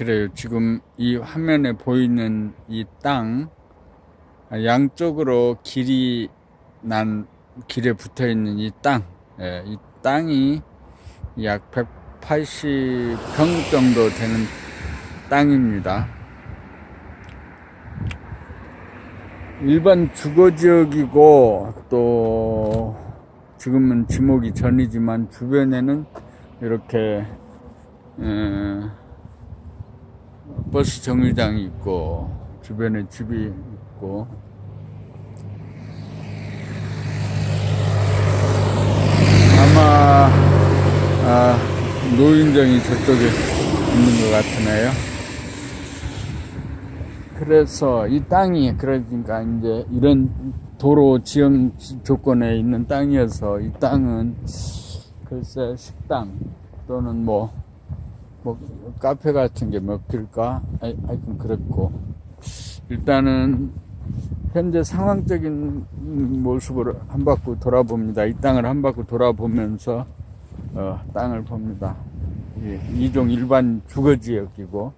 그래요. 지금 이 화면에 보이는 이 땅, 아, 양쪽으로 길이 난, 길에 붙어 있는 이 땅, 예, 이 땅이 약 180평 정도 되는 땅입니다. 일반 주거 지역이고 또 지금은 지목이 전이지만 주변에는 이렇게 에, 버스 정류장이 있고 주변에 집이 있고 아마 아, 노인정이 저쪽에 있는 것 같으네요. 그래서 이 땅이 그러니까 이제 이런 도로 지형 조건에 있는 땅이어서 이 땅은 글쎄 식당 또는 뭐, 뭐 카페 같은 게 먹힐까? 하여튼 그렇고 일단은 현재 상황적인 모습을 한 바퀴 돌아봅니다. 이 땅을 한 바퀴 돌아보면서 어, 땅을 봅니다. 이- 이종 일반 주거 지역이고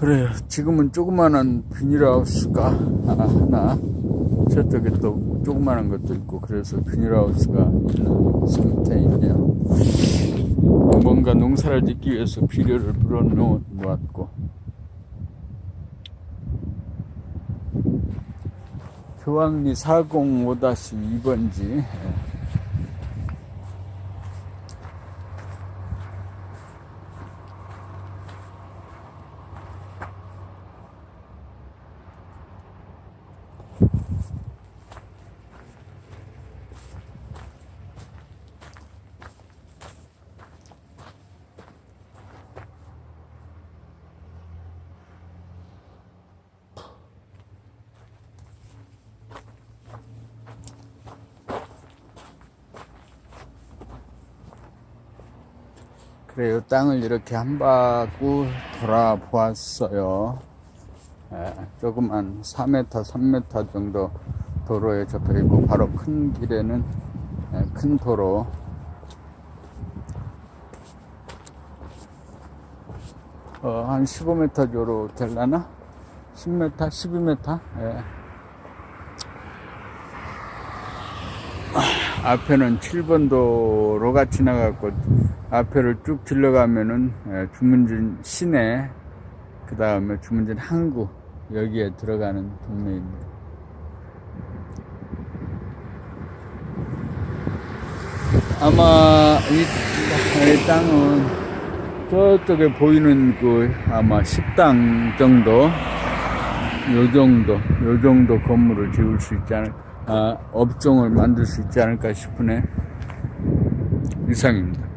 그래요. 지금은 조그만한 비닐하우스가 하나, 저쪽에 또 조그만한 것도 있고, 그래서 비닐하우스가 상태이네요. 뭔가 농사를 짓기 위해서 비료를 불어놓았고, 교황리 405-2번지. 그래요. 땅을 이렇게 한 바퀴 돌아보았어요. 예, 조그만 4m, 3m 정도 도로에 접해 있고, 바로 큰 길에는 예, 큰 도로. 어, 한 15m 정도 될라나? 10m, 12m? 예. 앞에는 7번 도로가 지나갔고 앞에를 쭉 들러가면은 예, 주문진 시내 그 다음에 주문진 항구 여기에 들어가는 동네입니다. 아마 이, 이 땅은 저쪽에 보이는 그 아마 식당 정도 요 정도 요 정도 건물을 지을 수 있지 않을 아, 업종을 만들 수 있지 않을까 싶으네 이상입니다.